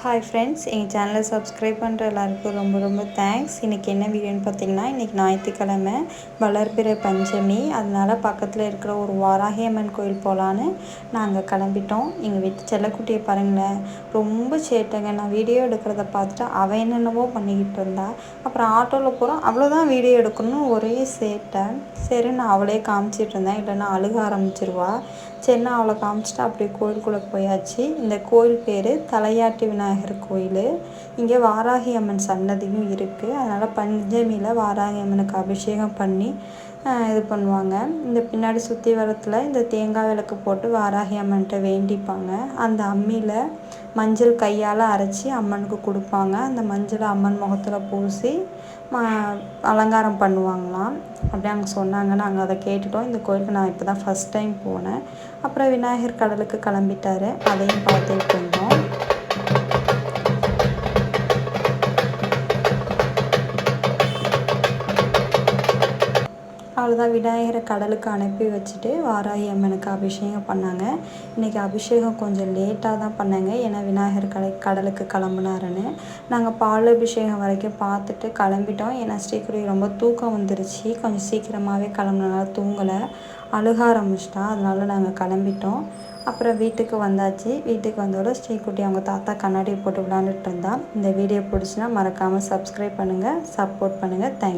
Hi friends எங்கள் சேனலை subscribe பண்ணுற எல்லாருக்கும் ரொம்ப ரொம்ப தேங்க்ஸ் இன்றைக்கி என்ன வீடியோன்னு பார்த்தீங்கன்னா இன்றைக்கி ஞாயிற்றுக்கிழமை வளர்பிறை பஞ்சமி. அதனால் பக்கத்தில் இருக்கிற ஒரு வாராகியம்மன் கோயில் போகலான்னு நாங்கள் கிளம்பிட்டோம். எங்கள் வீட்டு செல்லக்குட்டியை பாருங்களேன் ரொம்ப சேட்டைங்க. நான் வீடியோ எடுக்கிறத பார்த்துட்டு அவன் என்னென்னவோ பண்ணிக்கிட்டு இருந்தா. அப்புறம் ஆட்டோவில் போகிறோம் அவ்வளோதான் வீடியோ எடுக்கணும்னு ஒரே சேட்டை. சரி நான் அவளே காமிச்சிட்டு இருந்தேன். இல்லைன்னா அழுக ஆரம்பிச்சிருவா. சரி நான் அவளை காமிச்சிட்டு அப்படியே கோயிலுக்குள்ளே போயாச்சு. இந்த கோயில் பேர் தலையாட்டி விநாயகர் விநாயகர் கோயில். இங்கே வாராகி அம்மன் சன்னதியும் இருக்குது அதனால் பஞ்சமியில் வாராகி அம்மனுக்கு அபிஷேகம் பண்ணி இது பண்ணுவாங்க. இந்த பின்னாடி சுற்றி வரத்தில் இந்த தேங்காய் விளக்கு போட்டு வாராகி அம்மன்கிட்ட வேண்டிப்பாங்க. அந்த அம்மியில் மஞ்சள் கையால் அரைச்சி அம்மனுக்கு கொடுப்பாங்க. அந்த மஞ்சளை அம்மன் முகத்தில் பூசி அலங்காரம் பண்ணுவாங்களாம். அப்படி அங்கே சொன்னாங்க. நாங்கள் அதை கேட்டுட்டோம். இந்த கோயிலுக்கு நான் இப்போ தான் ஃபஸ்ட் டைம் போனேன். அப்புறம் விநாயகர் கடலுக்கு கிளம்பிட்டாரு. அதையும் பார்த்துட்டு இருந்தோம். அவ்வளோதான் விநாயகரை கடலுக்கு அனுப்பி வச்சுட்டு வாராகி அம்மனுக்கு அபிஷேகம் பண்ணாங்க. இன்றைக்கி அபிஷேகம் கொஞ்சம் லேட்டாக தான் பண்ணாங்க. ஏன்னா விநாயகர் கடை கடலுக்கு கிளம்புனாருன்னு. நாங்கள் பால் அபிஷேகம் வரைக்கும் பார்த்துட்டு கிளம்பிட்டோம். ஏன்னா ஸ்ரீகுடி ரொம்ப தூக்கம் வந்துருச்சு. கொஞ்சம் சீக்கிரமாகவே கிளம்புனால தூங்கலை. அழுக ஆரம்பிச்சிட்டா. அதனால நாங்கள் கிளம்பிட்டோம். அப்புறம் வீட்டுக்கு வந்தாச்சு. வீட்டுக்கு வந்தோட ஸ்ரீகுட்டி அவங்க தாத்தா கண்ணாடி போட்டு விளாண்டுட்டு இருந்தா. இந்த வீடியோ பிடிச்சினா மறக்காமல் சப்ஸ்கிரைப் பண்ணுங்கள் சப்போர்ட் பண்ணுங்கள் தேங்க்யூ